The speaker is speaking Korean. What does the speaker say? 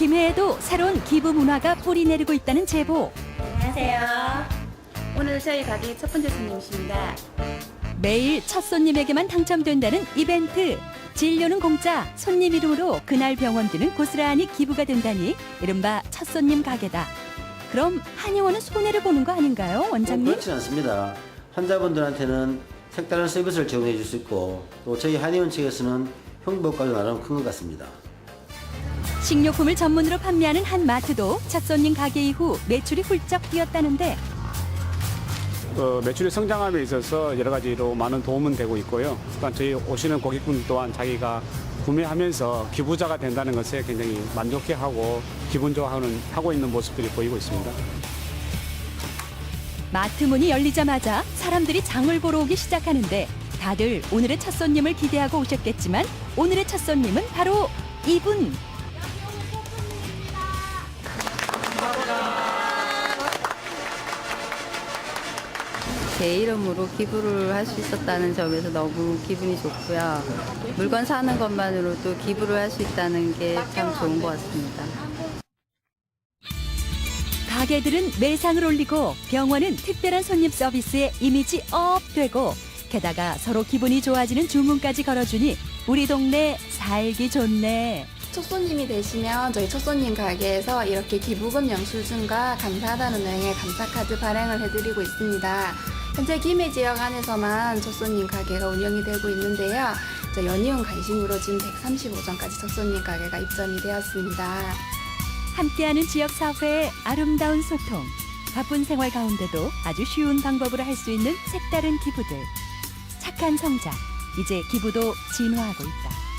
김해에도 새로운 기부 문화가 뿌리 내리고 있다는 제보. 안녕하세요. 오늘 저희 가게 첫 번째 손님이십니다. 매일 첫 손님에게만 당첨된다는 이벤트. 진료는 공짜, 손님 이름으로 그날 병원비는 고스란히 기부가 된다니 이른바 첫 손님 가게다. 그럼 한의원은 손해를 보는 거 아닌가요, 원장님? 그렇지 않습니다. 환자분들한테는 색다른 서비스를 제공해 줄 수 있고 또 저희 한의원 측에서는 형복까지 나름 큰 것 같습니다. 식료품을 전문으로 판매하는 한 마트도 첫 손님 가게 이후 매출이 훌쩍 뛰었다는데 그 매출의 성장함에 있어서 여러 가지로 많은 도움은 되고 있고요. 또한 저희 오시는 고객분 또한 자기가 구매하면서 기부자가 된다는 것에 굉장히 만족해하고 기분 좋아하는 하고 있는 모습들이 보이고 있습니다. 마트 문이 열리자마자 사람들이 장을 보러 오기 시작하는데 다들 오늘의 첫 손님을 기대하고 오셨겠지만 오늘의 첫 손님은 바로 이분. 제 이름으로 기부를 할 수 있었다는 점에서 너무 기분이 좋고요. 물건 사는 것만으로도 기부를 할 수 있다는 게 참 좋은 것 같습니다. 가게들은 매상을 올리고 병원은 특별한 손님 서비스에 이미지 업 되고 게다가 서로 기분이 좋아지는 주문까지 걸어주니 우리 동네 살기 좋네. 첫 손님이 되시면 저희 첫 손님 가게에서 이렇게 기부금 영수증과 감사하다는 내용의 감사카드 발행을 해드리고 있습니다. 현재 김해 지역 안에서만 첫 손님 가게가 운영이 되고 있는데요. 연이은 간신으로 지금 135점까지 첫 손님 가게가 입점이 되었습니다. 함께하는 지역 사회의 아름다운 소통. 바쁜 생활 가운데도 아주 쉬운 방법으로 할 수 있는 색다른 기부들. 착한 성장. 이제 기부도 진화하고 있다.